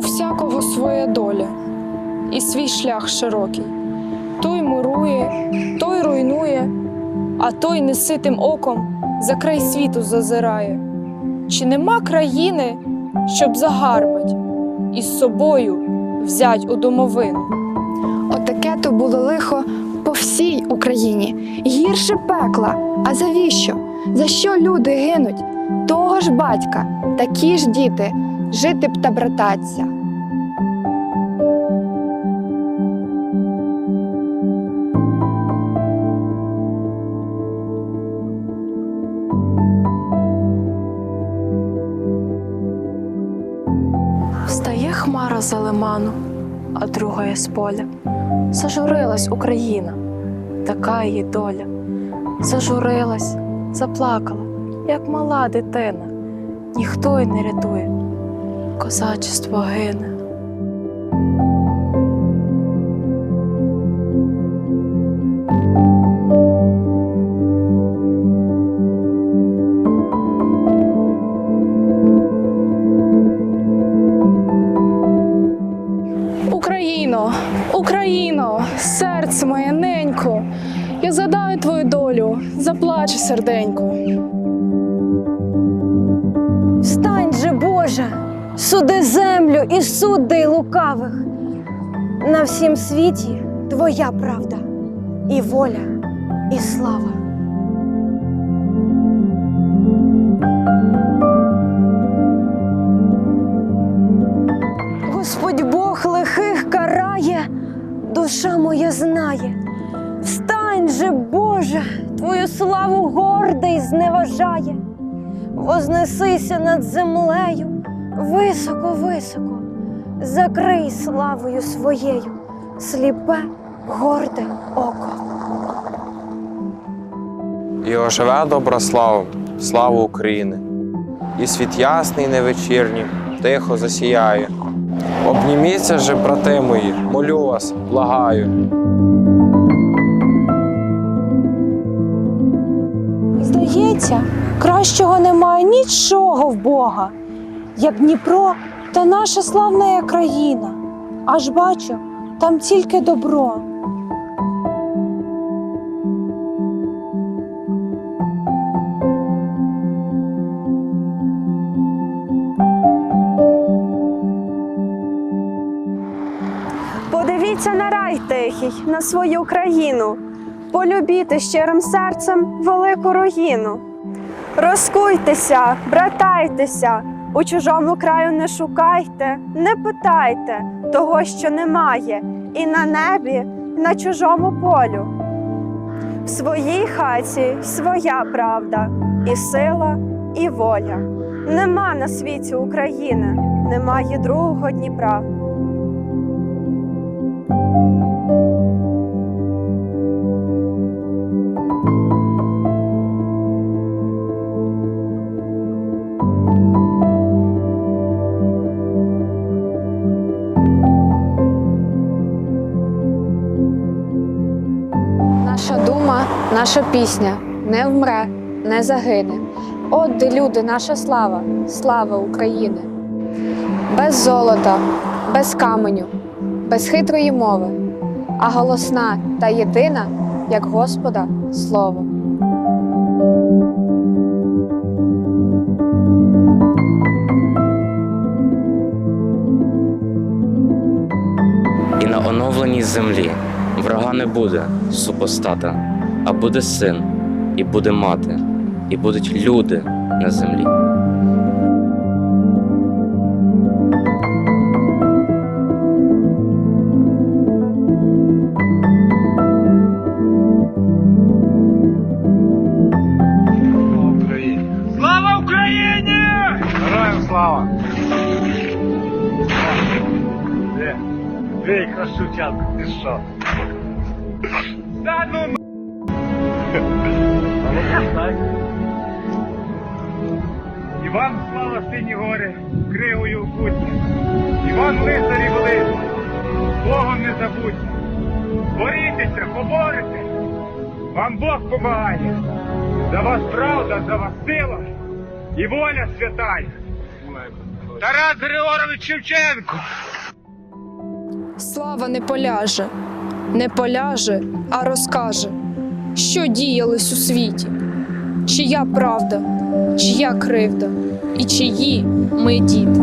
всякого своя доля і свій шлях широкий. Той мурує, той руйнує, а той неситим оком за край світу зазирає. Чи нема країни, щоб загарбать і з собою взять у домовину? Отаке то було лихо по всій Україні. Гірше пекла. А завіщо? За що люди гинуть? Того ж батька, такі ж діти, жити б та брататься. Встає хмара за лиману, а другая з поля. Зажурилась Україна, така її доля. Зажурилась, заплакала, як мала дитина. Ніхто й не рятує, козачество гине. Україно, Україно, серце моє ненько, я задаю твою долю, заплаче серденько. Встань же, Боже, суди землю і суди лукавих. На всім світі твоя правда, і воля, і слава. Господь Бог лихих карає, душа моя знає. Встань же, Боже, твою славу гордий зневажає. Вознесися над землею високо-високо, закрий славою своєю сліпе, горде око. І оживе добра слава, слава України, і світ ясний невечірній, тихо засіяє. Обніміться же, брати мої, молю вас, благаю. Здається, кращого немає нічого в Бога, як Дніпро та наша славна країна. Аж бачу, там тільки добро. Подивіться на рай тихий, на свою країну, полюбіте щирим серцем велику руїну. Розкуйтеся, братайтеся, у чужому краю не шукайте, не питайте того, що немає, і на небі, і на чужому полю. В своїй хаті своя правда, і сила, і воля. Нема на світі України, немає другого Дніпра. Наша дума, наша пісня не вмре, не загине. От де люди, наша слава, слава України. Без золота, без каменю, без хитрої мови, а голосна та єдина, як Господа, слово. І на оновленій землі врага не буде супостата, а буде син, і буде мати, і будуть люди на землі. Слава Україні! Героям слава! Де? Де що? Та ну Молодець. Іван слава сині гори, кривою путні. Іван лицарі великі, Богом не забудьте. Борітеся, поборете. Вам Бог помагає. За вас правда, за вас сила і воля святая. Тарас Григорович Шевченко. Слава не поляже, не поляже, а розкаже, що діялось у світі, чия правда, чия кривда і чиї ми діти.